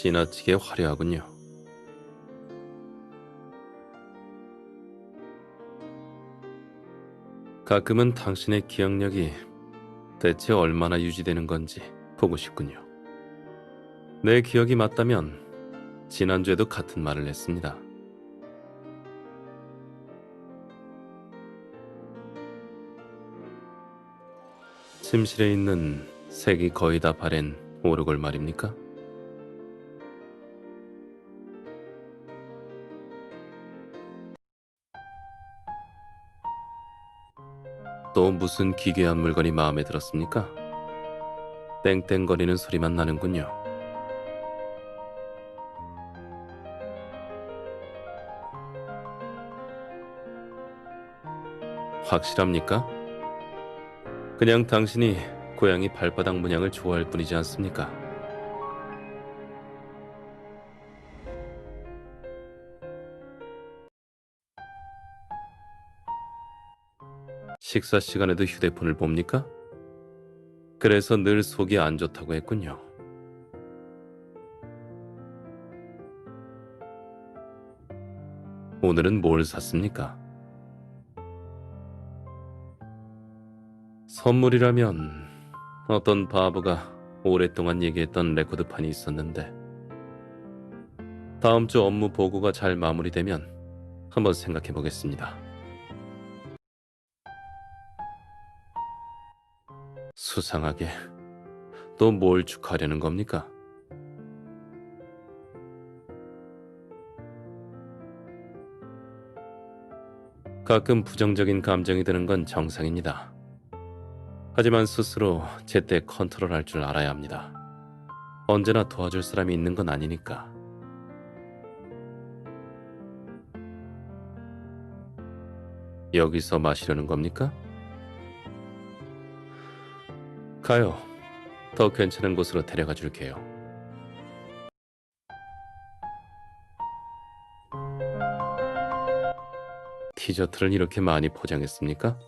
지나치게 화려하군요. 가끔은 당신의 기억력이 대체 얼마나 유지되는 건지 보고 싶군요. 내 기억이 맞다면 지난주에도 같은 말을 했습니다. 침실에 있는 색이 거의 다 바랜 오르골 말입니까? 또 무슨 기괴한 물건이 마음에 들었습니까? 땡땡거리는 소리만 나는군요. 확실합니까? 그냥 당신이 고양이 발바닥 문양을 좋아할 뿐이지 않습니까? 식사 시간에도 휴대폰을 봅니까? 그래서 늘 속이 안 좋다고 했군요. 오늘은 뭘 샀습니까? 선물이라면 어떤 바보가 오랫동안 얘기했던 레코드판이 있었는데 다음 주 업무 보고가 잘 마무리되면 한번 생각해 보겠습니다. 수상하게 또 뭘 축하하려는 겁니까? 가끔 부정적인 감정이 드는 건 정상입니다. 하지만 스스로 제때 컨트롤할 줄 알아야 합니다. 언제나 도와줄 사람이 있는 건 아니니까. 여기서 마시려는 겁니까? 가요. 더 괜찮은 곳으로 데려가 줄게요. 디저트를 이렇게 많이 포장했습니까?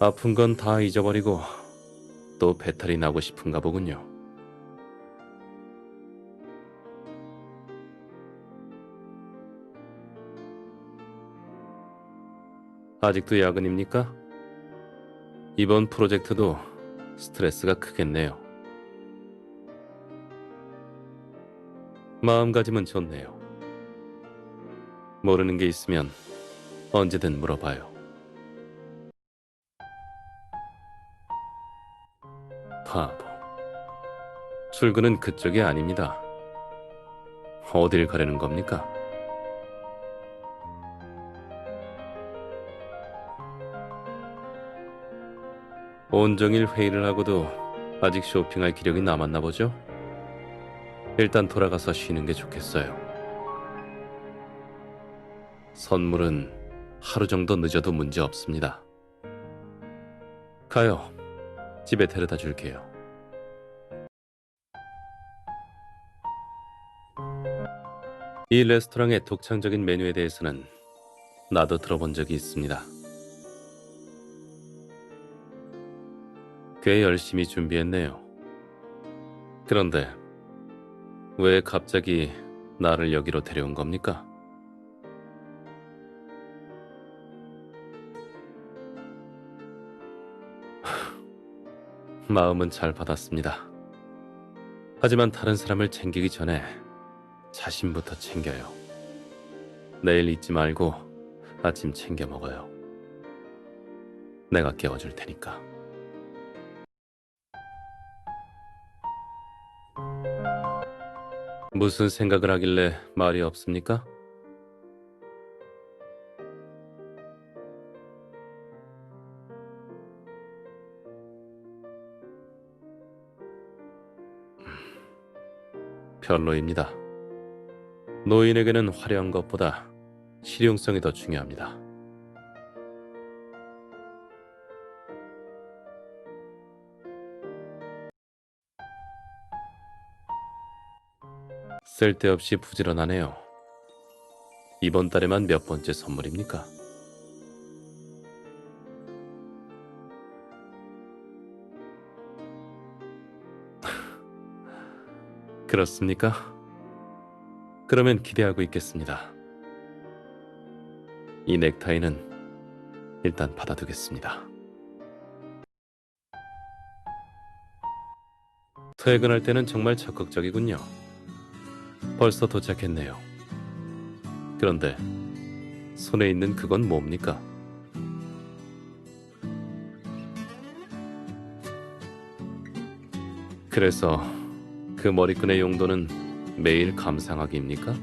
아픈 건 다 잊어버리고 또 배탈이 나고 싶은가 보군요. 아직도 야근입니까? 이번 프로젝트도 스트레스가 크겠네요. 마음가짐은 좋네요. 모르는 게 있으면 언제든 물어봐요. 바보. 출근은 그쪽이 아닙니다. 어딜 가려는 겁니까? 온종일 회의를 하고도 아직 쇼핑할 기력이 남았나 보죠? 일단 돌아가서 쉬는 게 좋겠어요. 선물은 하루 정도 늦어도 문제 없습니다. 가요. 집에 데려다 줄게요. 이 레스토랑의 독창적인 메뉴에 대해서는 나도 들어본 적이 있습니다. 꽤 열심히 준비했네요. 그런데 왜 갑자기 나를 여기로 데려온 겁니까? 마음은 잘 받았습니다. 하지만 다른 사람을 챙기기 전에 자신부터 챙겨요. 내일 잊지 말고 아침 챙겨 먹어요. 내가 깨워줄 테니까. 무슨 생각을 하길래 말이 없습니까? 별로입니다. 노인에게는 화려한 것보다 실용성이 더 중요합니다. 쓸데없이 부지런하네요. 이번 달에만 몇 번째 선물입니까? 그렇습니까? 그러면 기대하고 있겠습니다. 이 넥타이는 일단 받아두겠습니다. 퇴근할 때는 정말 적극적이군요. 벌써 도착했네요. 그런데 손에 있는 그건 뭡니까? 그래서 그 머리끈의 용도는 매일 감상하기입니까?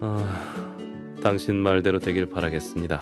아, 당신 말대로 되길 바라겠습니다.